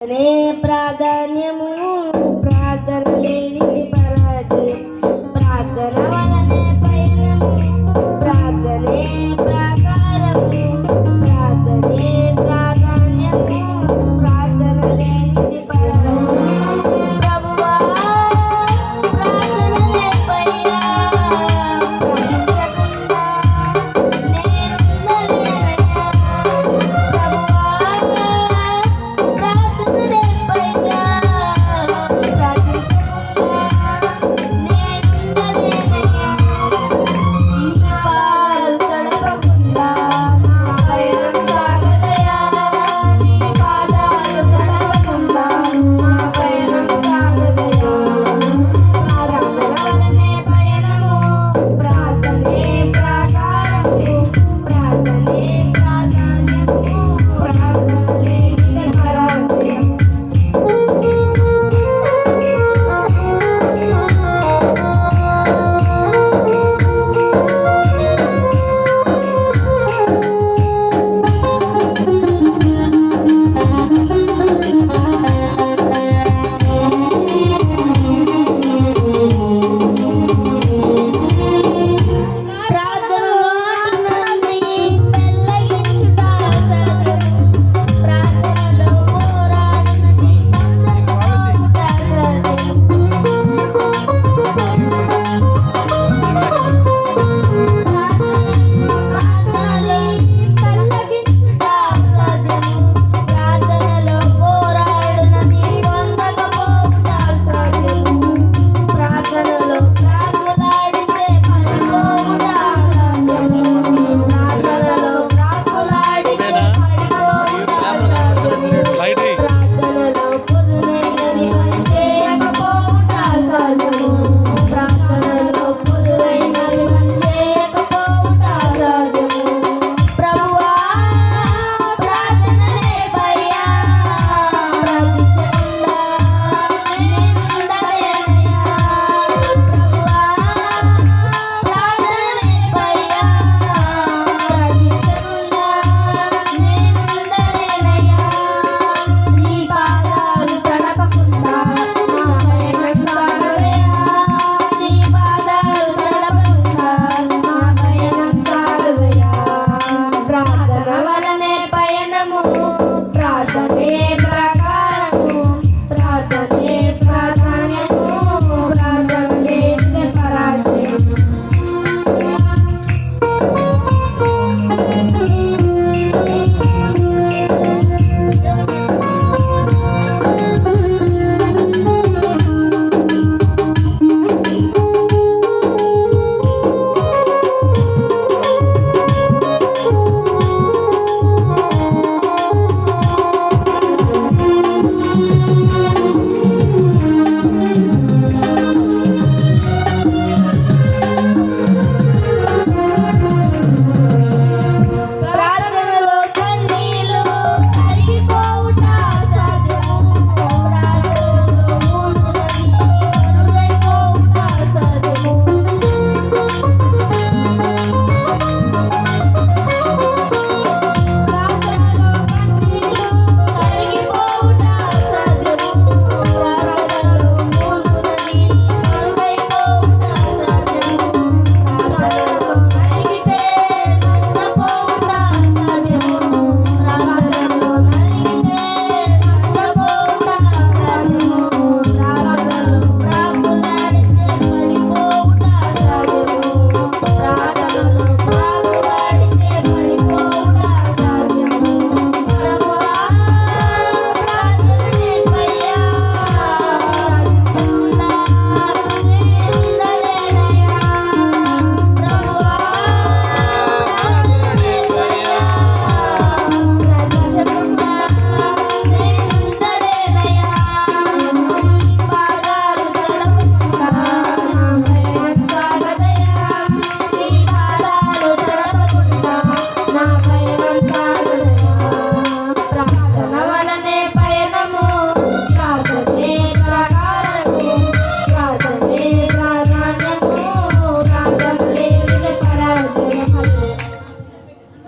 ప్రార్థనే ప్రాధాన్యము ప్రార్థన లేనిది పరాజయం. ప్రార్థన వలనే పయనము ప్రార్థనే